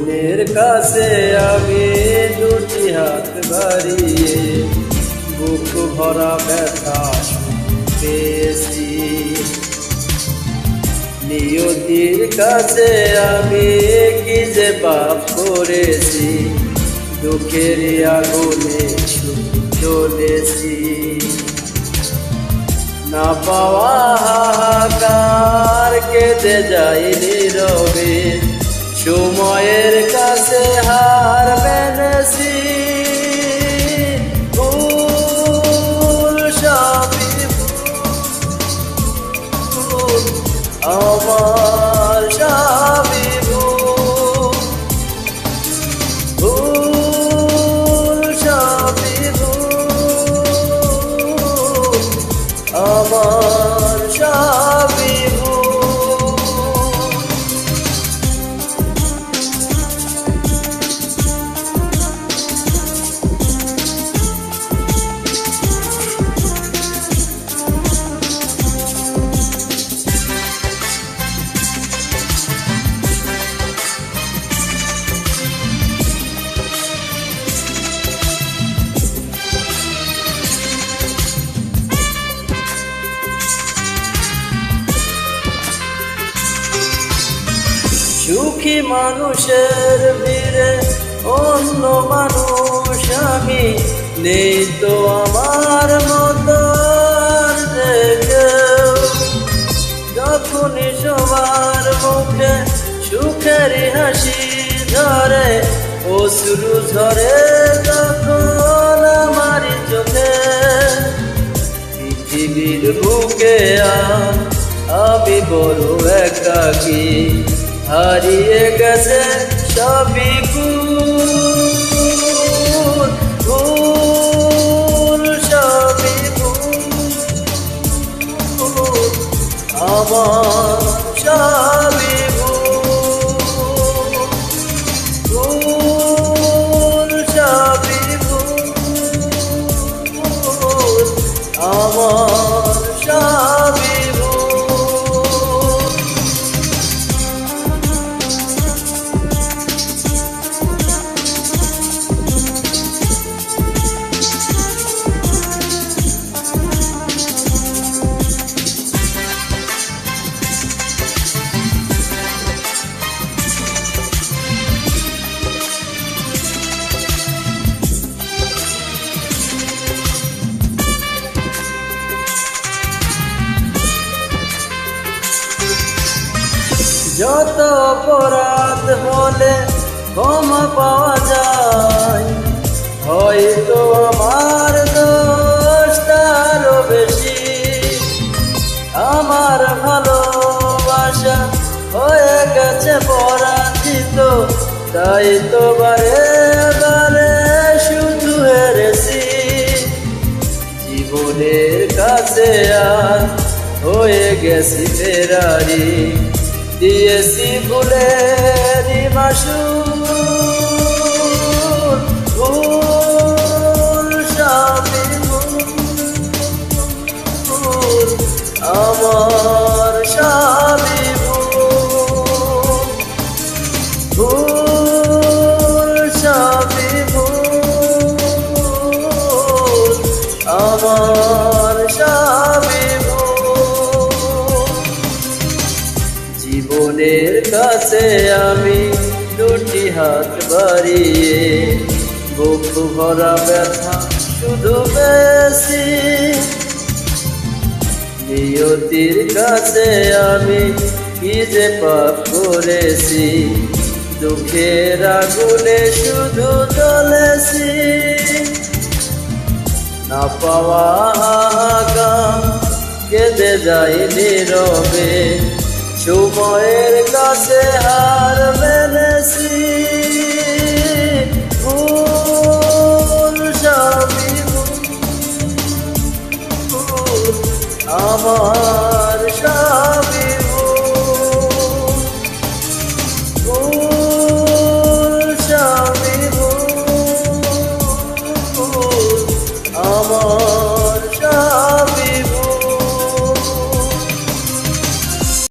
জীবনের কাছে আমি দুটি হাত বাড়িয়ে বুক ভরা ব্যথা পেয়েছি। নিয়তির কাছে আমি কি যে পাপ করেছি, দুঃখের আগুনে চলেছি। না পাওয়া হাহাকার কেটে যাই নীরবে। সময়ের কাছে হার মেনেছি। ভুল সবই ভুল, আমার সবই ভুল সবই ভুল আমার সুখী মানুষের ভিড়ে অন্য মানুষ আমি নেই তো আমার মতো যখনই সবার মুখে সুখের হাসি ধরে, অশ্রু ঝরে তখন আমারই চোখে। পৃথিবীর বুকে আমি বড় একাকি। হারিয়ে গেছে সবই ভুল ভুল সবই আমার সবই ভুল সবই আমার যত অপরাধ হলে ক্ষমা পাওয়া যায়। হয়তো আমার দোষ তারও বেশি। আমার ভালোবাসা হয়ে গেছে পরাজিত। তাই তো বারে বারে শুধু হেরেছি। জীবনের কাছে আর হয়ে গেছি ফেরারি। দিয়েছি ভুলে মাসু আমার কাছে আমি দুটি হাত বাড়িয়ে, বুক ভরা ব্যথা শুধু বেশি। নিয়তির কাছে আমি কি যে পাপ করেছি, দুঃখের আগুনে শুধু চলেছি না পাওয়া হাহাকার, কেঁদে যাই নীরবে। সময়ের কাছে হার মেনেছি। আমার সবই